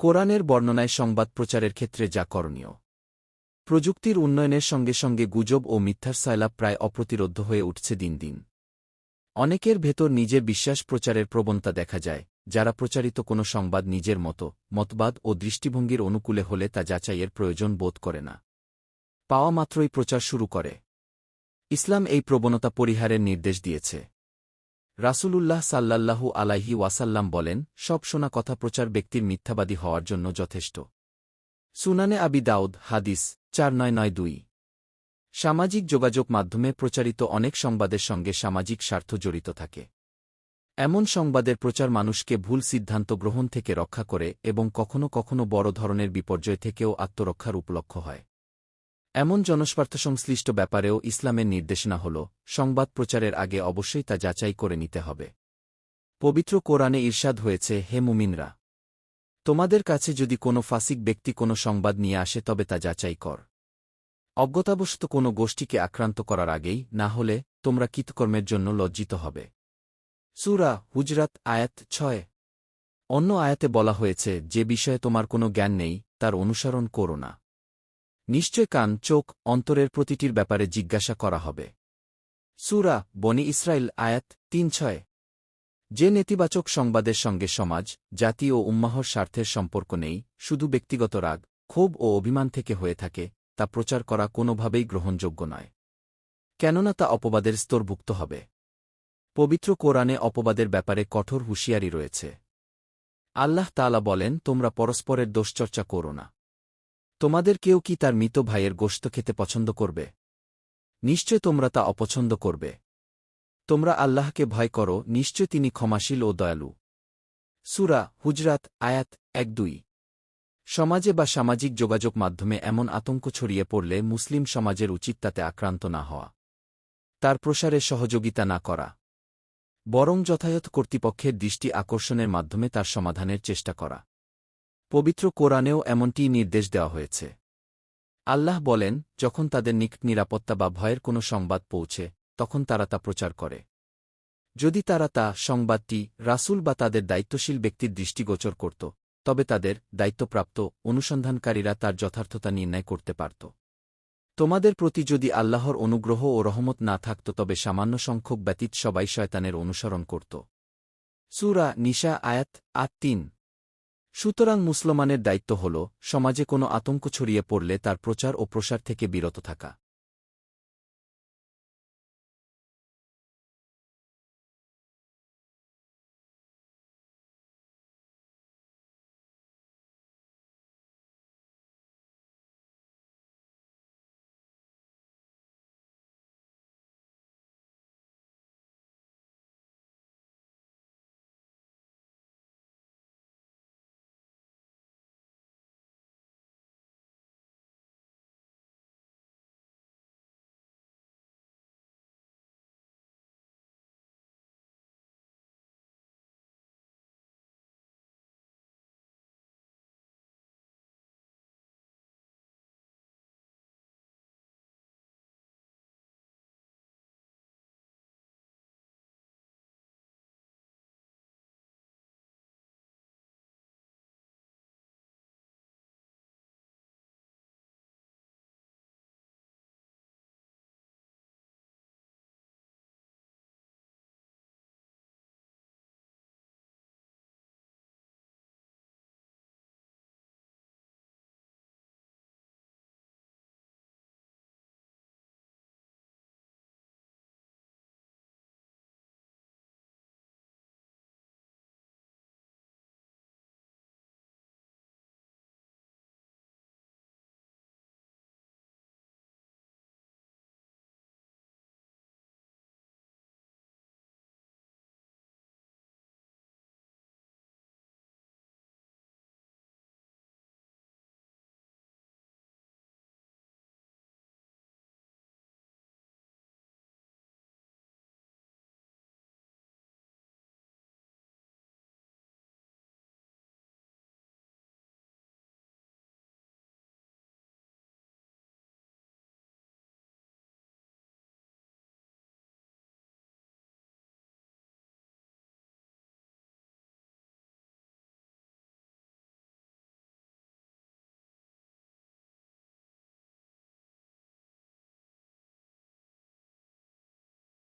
কোরআনের বর্ণনায় সংবাদ প্রচারের ক্ষেত্রে যা করণীয়। প্রযুক্তির উন্নয়নের সঙ্গে সঙ্গে গুজব ও মিথ্যার সায়লাভ প্রায় অপ্রতিরোধ্য হয়ে উঠছে দিন দিন। অনেকের ভেতর নিজের বিশ্বাস প্রচারের প্রবণতা দেখা যায়, যারা প্রচারিত কোনো সংবাদ নিজের মতো, মতবাদ ও দৃষ্টিভঙ্গির অনুকূলে হলে তা যাচাইয়ের প্রয়োজন বোধ করে না। পাওয়া মাত্রই প্রচার শুরু করে। ইসলাম এই প্রবণতা পরিহারের নির্দেশ দিয়েছে। রাসূলুল্লাহ সাল্লাল্লাহু আলাইহি ওয়াসাল্লাম বলেন, সব শোনা কথা প্রচার ব্যক্তির মিথ্যাবাদী হওয়ার জন্য যথেষ্ট। সুনানে আবি দাউদ, হাদিস, চার সামাজিক যোগাযোগ মাধ্যমে প্রচারিত অনেক সংবাদের সঙ্গে সামাজিক স্বার্থ জড়িত থাকে। এমন সংবাদের প্রচার মানুষকে ভুল সিদ্ধান্ত গ্রহণ থেকে রক্ষা করে এবং কখনও কখনও বড় ধরনের বিপর্যয় থেকেও আত্মরক্ষার উপলক্ষ হয়। এমন জনস্বার্থ সংশ্লিষ্ট ব্যাপারেও ইসলামের নির্দেশনা হল, সংবাদ প্রচারের আগে অবশ্যই তা যাচাই করে নিতে হবে। পবিত্র কোরআনে ঈর্ষাদ হয়েছে, হে মুমিনরা, তোমাদের কাছে যদি কোনো ফাসিক ব্যক্তি কোনো সংবাদ নিয়ে আসে তবে তা যাচাই কর। অজ্ঞতাবশত কোনো গোষ্ঠীকে আক্রান্ত করার আগেই, না হলে তোমরা কৃতকর্মের জন্য লজ্জিত হবে। সুরা হুজরাত আয়াত ছয়। অন্য আয়াতে বলা হয়েছে, যে বিষয়ে তোমার কোনো জ্ঞান নেই, তার অনুসরণ করো না। নিশ্চয় কান, চোখ অন্তরের প্রতিটির ব্যাপারে জিজ্ঞাসা করা হবে। সুরা বনি ইসরায়েল আয়াত তিন ছয়। যে নেতিবাচক সংবাদের সঙ্গে সমাজ, জাতি ও উম্মাহর স্বার্থের সম্পর্ক নেই, শুধু ব্যক্তিগত রাগ, ক্ষোভ ও অভিমান থেকে হয়ে থাকে, তা প্রচার করা কোনোভাবেই গ্রহণযোগ্য নয়। কেননা তা অপবাদের স্তরভুক্ত হবে। পবিত্র কোরআনে অপবাদের ব্যাপারে কঠোর হুঁশিয়ারি রয়েছে। আল্লাহ তালা বলেন, তোমরা পরস্পরের দোষচর্চা করো না। তোমাদের কেউ কি তার মৃত ভাইয়ের গোশত খেতে পছন্দ করবে? নিশ্চয় তোমরা তা অপছন্দ করবে। তোমরা আল্লাহকে ভয় করো, নিশ্চয় তিনি ক্ষমাশীল ও দয়ালু। সুরা হুজরাত, আয়াত এক দুই। সমাজে বা সামাজিক যোগাযোগ মাধ্যমে এমন আতঙ্ক ছড়িয়ে পড়লে মুসলিম সমাজের উচিত তাতে আক্রান্ত না হওয়া। তার প্রসারে সহযোগিতা না করা। বরং যথাযথ কর্তৃপক্ষের দৃষ্টি আকর্ষণের মাধ্যমে তার সমাধানের চেষ্টা করা। পবিত্র কোরআনেও এমনটি নির্দেশ দেওয়া হয়েছে। আল্লাহ বলেন, যখন তাদের নিকট নিরাপত্তা বা ভয়ের কোনো সংবাদ পৌঁছে, তখন তারা তা প্রচার করে। যদি তারা তা সংবাদটি রাসূল বা তাদের দায়িত্বশীল ব্যক্তির দৃষ্টিগোচর করত, তবে তাদের দায়িত্বপ্রাপ্ত অনুসন্ধানকারীরা তার যথার্থতা নির্ণয় করতে পারত। তোমাদের প্রতি যদি আল্লাহর অনুগ্রহ ও রহমত না থাকত, তবে সামান্য সংখ্যক ব্যতীত সবাই শয়তানের অনুসরণ করত। সুরা নিশা আয়াত আট তিন। সুতরাং মুসলমানের দায়িত্ব হল, সমাজে কোনো আতঙ্ক ছড়িয়ে পড়লে তার প্রচার ও প্রসার থেকে বিরত থাকা।